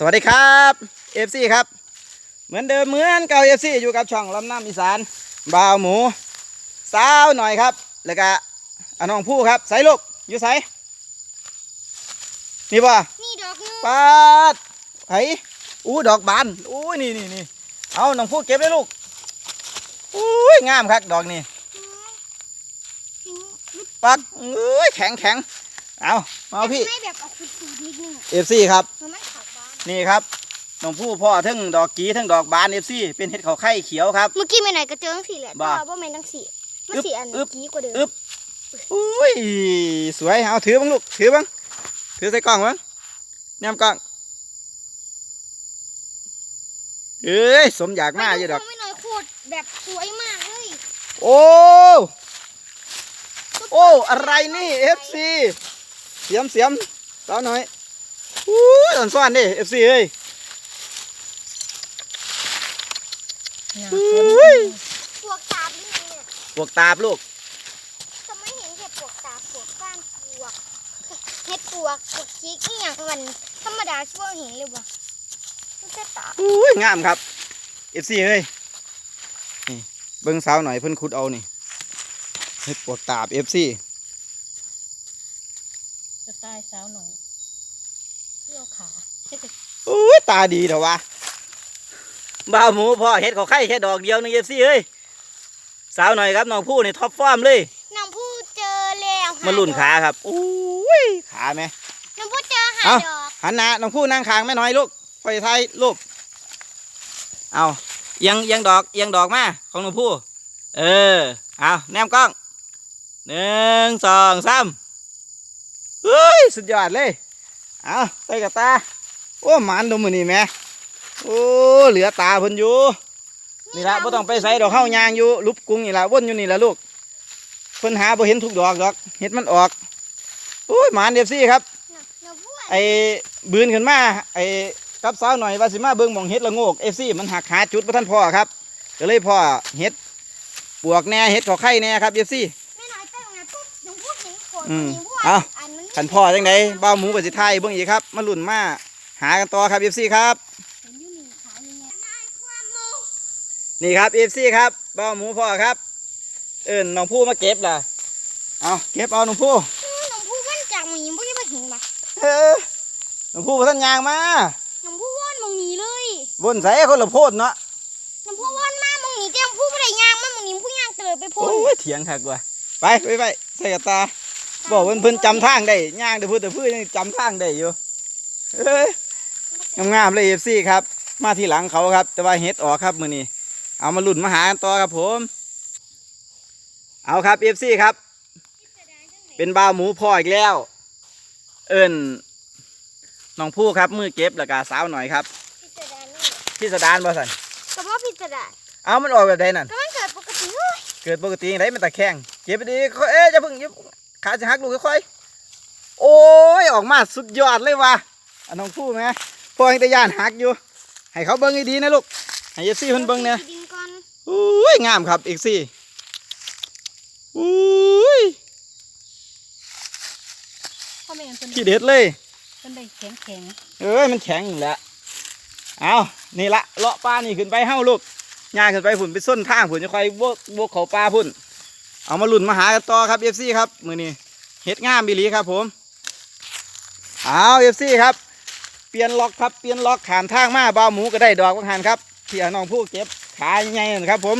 สวัสดีครับเอฟซีครับ เหมือนเดิมเหมือนเก่าเอฟซีอยู่กับช่องลำน้ำอีสานบ่าวหมูสาวหน่อยครับ แล้วก็อาน้องผู้ครับใส่ลูกอยู่ใส่นี่ป่ะนี่ดอกนึงปาดไผอู้ดอกบานอู้นี่นี่นี่เอาน้องผู้เก็บเลยลูกอุ้ยงามครับดอกนี่ปักเอ้ยแข็งแข็งเอามาเอาพี่ให้แบบออกฟูดๆนิดนึงเอฟซีครับมั นไม่ขาดบ้านนี่ครับน้องผู้พ่อทั้งดอกกีทั้งดอกบานเอฟซีเป็นเห็ดเขาไข่เขียวครับ เมื่อกี้ไม่ไหนก็เจอทั้งสี่แหละบ้าแต่ว่าไม่ทั้งสี่มันอึ๊บสี่อันอึ๊บกี้กว่าเดิมอึ๊บอุ้ยสวยเอาถือบ้างลูกถือบ้างถือใส่กล่องบ้างแนมกล่องเอ้ยสมอยากมาอยู่ดอก ไม่น้อยโคตรแบบสวยมากเลยโอ้โอ้อะไรนี่เอฟซีเสียมเสียมสาวหน่อย อุ้ยอ่อนซ่อนดิเอฟซีเอ้ยอุ้ยปวกตาบนี่เนี่ยปวกตาบลูกจะไม่เห็นแค่ปวกตาบปวกก้านปวกเห็ดปวกปวกจิกนี่อย่างมันธรรมดาช่วงเห็นเลยว่ะมันจะตาอุ้ยงามครับเอฟซีเอ้ยนี่เบิ้งสาวหน่อยเพิ่นขุดเอานี่เฮ็ดปวกตาบเอฟซีจะตายสาวหน่อย เที่ยวขาอุ้ยตาดีเถอะวะบ่าวหมูพ่อเฮ็ดเขาไข่แค่ดอกเดียวนึงเอฟซีเอ้ยสาวหน่อยครับน้องผู้นี่ท็อปฟอร์มเลยน้องผู้เจอแล้วหมาลุ่นดอกขาครับอุ้ยขาไหมน้องผู้เจอหาเอ้าดอกหันหน้าน้องผู้นั่งคางแม่น้อยลูกคอยไทยรูปเอาเอียังเอียังดอกเอียังดอกมาของน้องผู้เออเอาแนมกล้องหนึ่งสองสามเฮ้ยสุดยอดเลย เอาใส่กับตา โอ้หมันดมมือนี่แม่โอ้เหลือตาเพิ่นอยู่นี่ละบ่ต้องไปใส่ดอกเข้ายางอยู่ลุบกรุงนี่ละวนอยู่นี่ละลูกเพิ่นหาบ่เห็นทุกดอกดอกเห็ดมันออกโอ้ยหมันเดฟซี่ครับน้องผู้ไอ้บืนขึ้นมาไอ้กับสาวหน่อยว่าสิมาเบิ่งหมองเฮ็ดละโงกเอฟซีมันหักหาจุดบ่ทันพ่อครับก็เลยพ่อเฮ็ดปวกแหน่เฮ็ดขอไข่แหน่ครับเอฟซีไม่น้อยตั้งนะปุ๊บน้องผู้เห็นขนอืมนี่ว่าเอ้าอันมัน ขันพ่อจังไดบ้าวหมูกับสิไทยเบิ่งอีกครับ มาลุ่นมาหากันต่อครับเอฟซีครับเห็นอยู่นี่ขาอยู่เนี่ยนายความมูนี่ครับเอฟซีครับบ้าวหมูพ่อครับ เอิ้นน้องผู้มาเก็บล่ะ เอาเก็บเอาน้องผู้อื้อน้องผู้วันจากมึงยังไม่ได้มาเห็นปะเออน้องผู้บ่ทันยางมาน้องผู้ว่อนมึงหนีเลยบนใส่คนละโพดเนาะน้องผู้ว่อนมามึงหนีแต่น้องผู้ไม่ได้ยางมันมึงหนีผู้ยางเตลิดไปพุ่โอ้นยเถียงคักว่ะไปไปไปใส่กับตา บอกเพิ่นเพิ่นจำทางได้ย่างแต่พูดแต่พูดยังจำทางได้อยู่เอ้ยงามๆเลยเอฟซีครับ มาทีหลังเขาครับ แต่ว่าเฮ็ดออกครับมือนี้เอามาลุ่นมาหากันต่อครับผม เอาครับเอฟซีครับ เป็นบ่าวหมูพ่ออีกแล้ว เอิญน้องผู้ครับมือเก็บแล้วก็สาวหน่อยครับพิสดารนี่พี่สดานบ่สันก็เพราะพิสดารเอามันออกแบบใดนั่นก็มันเกิดปกติเฮ้ยเกิดปกติอย่างไรมันตะแคงเก็บไปดีค่อยเอ๊ะจะพึ่งอยิบ ขาจะหักลูกค่อยๆ โอ้ย ออกมาสุดยอดเลยว่ะอันน้องพูดไหมพวกยังแตะยานหักอยู่ ให้เขาเบิ้งให้ดีนะลูก ให้เอฟซี่เพิ่นเบิ้งเนี่ยดินก่อนอุ้ย งามครับเอกซี่อุ้ยพ่อแม่เป็นขี้เด็ดเลยเป็นได้แข็งแข็งเอ้ย มันแข็งอยู่แล้วเอานี่ละเลาะปลานี่ขึ้นไปเฮ้าลูกย่างขึ้นไปฝุ่นไปส้นทางฝุ่นจะคอยโบกโบกเขาปลาพุ่น เอามาหลุ่นมาหากันต่อครับเอฟซีครับมือนี้เฮ็ดงามบิลีครับผมเอาเอฟซีครับ เปลี่ยนล็อกครับเปลี่ยนล็อกขามทางมาบ่าวหมูก็ได้ดอกบางหันครับเที่ยน้องผู้เก็บขาใหญ่ๆนะครับผม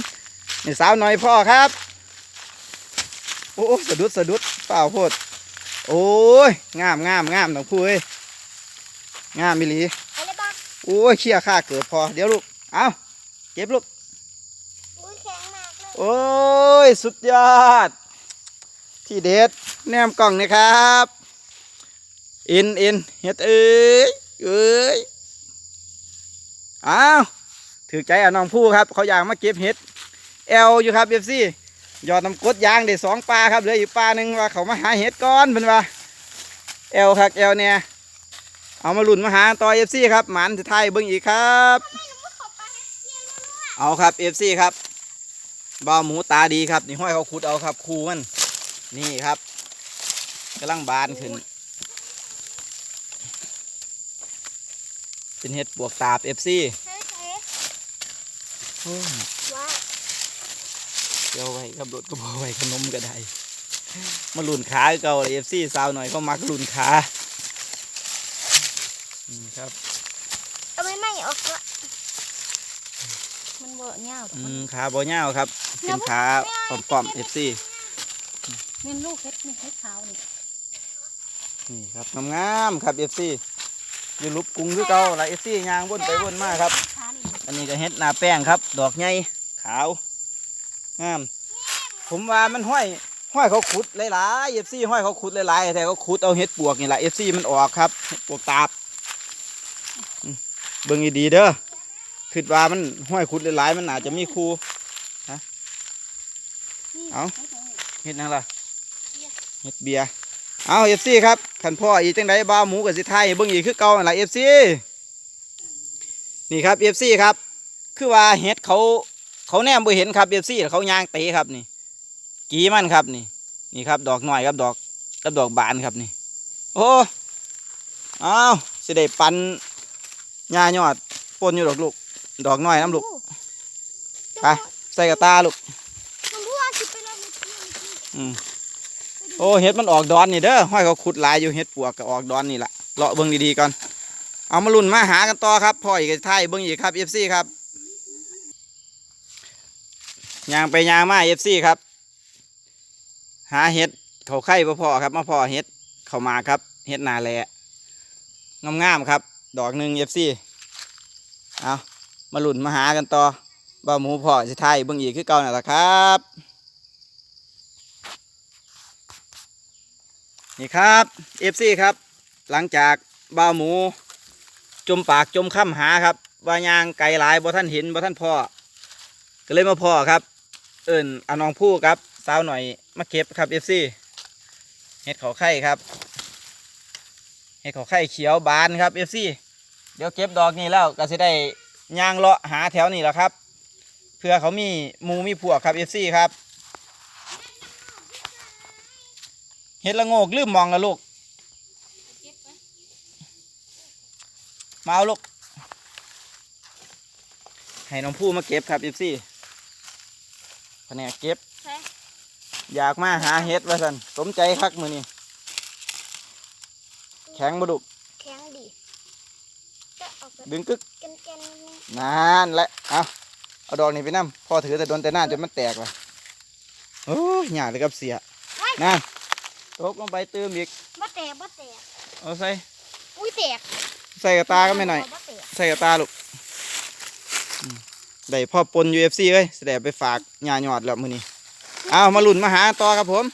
นี่สาวหน่อยพ่อครับ โอ้สะดุดสะดุดเปล่าโพดโอ้ยงามงามงามน้องผู้เอ้ยงามบิลีเอาเลยบ้างโอ้ยเชี่ยข้าเกิดพอเดี๋ยวลูกเอาเก็บลูก อุ้ยแข็งมากเลย โอ้ย สุดยอด ที่เด็ด แนมกล่องนี่ครับอ็นอ็นเฮ็ดเอ้ยเอ้ยอ้าวถือใจอะน้องผู้ครับ เขาอยากมาเก็บเห็ดแอลอยู่ครับเอฟซียอดน้ำกดยางได้สองปลาครับเหลืออยู่ปลาหนึ่งว่าเขามาหาเห็ดก้อนเป็นว่าแอลครับแอลเนี่ยเอามาหลุนมาหาต่อเอฟซีครับหมันจะไทยเบิ้งอีกครับเทียนรู้ว่าเอาครับเอฟซีครับ บ่าวหมูตาดีครับ นี่ห้อยเขาขุดเอาครับ คูมันนี่ครับกำลังบานขึ้น เป็นเห็ดปวกตาบ FC ใช่ใช่โอ้ยว้าวเดี๋ยวไว้กับรถก็บอไว้ขนมก็ได้มาลุนขาคือเก่าเลย FC สาวหน่อยเขามักลุนขาอืมครับ เอาไม่ไม่ออกละ มันเบอะเงาอืมขาบ่ยาวครับเป็นขาป้อมๆ FC เมียนลูกเฮ็ดนี่เฮ็ดขาวนี่นี่ครับงามๆครับ FC อยู่ลุบกรุงคือเก่าหลาย FC ยางวนไปวนมาครับขานี่อันนี้ก็เฮ็ดหน้าแป้งครับ ดอกใหญ่ขาวงามผมว่ามันห้อยห้อยเขาขุดหลายๆเอฟซีห้อยเขาขุดหลายๆแต่เขาขุดเอาเฮ็ดปวกนี่แหละเอฟซีมันออกครับเฮ็ดปวกตาบอืมเบิ่งดีๆเด้อ คิดว่ามันห้อยขุดหลายๆมันอาจจะมีครูนี่เอาฮ็ดจังนี่เฮ็ดนั่นล่ะเฮ็ดเบียร์เอาเอฟซีครับขันพ่ออีกจังไดบ้าวหมูกับสิไทยเบิ่งอีกคือเก่านั่นล่ะเอฟซีนี่ครับเอฟซีครับ คือว่าเฮ็ดเขาเขาแนมบ่เห็นครับเอฟซีเขาย่างเตะครับนี่ กีมันครับนี่ นี่ครับ ดอกหน่อยครับดอกกับดอกบานครับนี่ โอ้อ้าวสิได้ปันหญ้ายอดปนอยู่ดอกลูก ดอกน้อยน้ำลูกไปใส่กระตาลูกมันพูดว่าสิไปเลยมันกินมันกินอืมโอ้เห็ดมันออกดอนนี่เด้อห้อยเขาขุดหลายอยู่เห็ดปวกก็ออกดอนนี่แหละเลาะเบิ่งดีๆก่อนเอามาลุ่นมาหากันต่อครับพ่ออีกไทยเบิ่งอีกครับเอฟซีครับยางไปยางมาเอฟซีครับ หาเห็ดเขาไข่บ่พอครับมาพอเห็ดเขามาครับเห็ดนาแลงามๆครับ ดอกหนึ่งเอฟซีเอา มาหลุนมาหากันต่อบ่าวหมูพ่อสิไทยเบิ่งอีกคือเก่านั่นแหละครับ นี่ครับเอฟซีครับ หลังจากบ่าวหมู จมปากจมค่ำหาครับว่ายางไกลหลายบ่ท่านเห็นบ่ท่านพ่อก็เลยมาพ่อครับ เอิญอาน้องผู้ครับสาวหน่อยมาเก็บครับเอฟซีเห็ดเขาไข่ครับ เห็ดเขาไข่เขียวบานครับเอฟซีเดี๋ยวเก็บดอกนี้แล้วก็จะได้ ยางเลาะหาแถวนี้แหล้วครับ เพื่อเขามีมูมีพวกครับเอฟซีครับเห็ดละโงกลืมมองละลูกเมาเอาลูก ให้น้องผู้มาเก็บครับเอฟซีแผนกเก็บ อยากมาหาเห็ดว่าสันสมใจคักมือนี่แข็งบดุก แข็งดีจะออกแบบ ดึงกึกแกนๆนิดนึงนานและเอาเอาดอกนี้ไปนั่พ่อถือแต่โดนแต่หน้าจนมันแตกว่ะโอ้ยหยาเลยกับเสียนั่นตกลงไปเติมอีกบ่แตกบ่แตกเอาใส่อุ้ยแตกใส่กระตาก็ไม่หน่อยบ่แตกใส่กระตาลูกอืมได้พ่อปน UFC เอ้ยแสดงไปฝากหญ้าหยอดแล้วมือนี้เอามาลุ่นมาหาต่อครับผม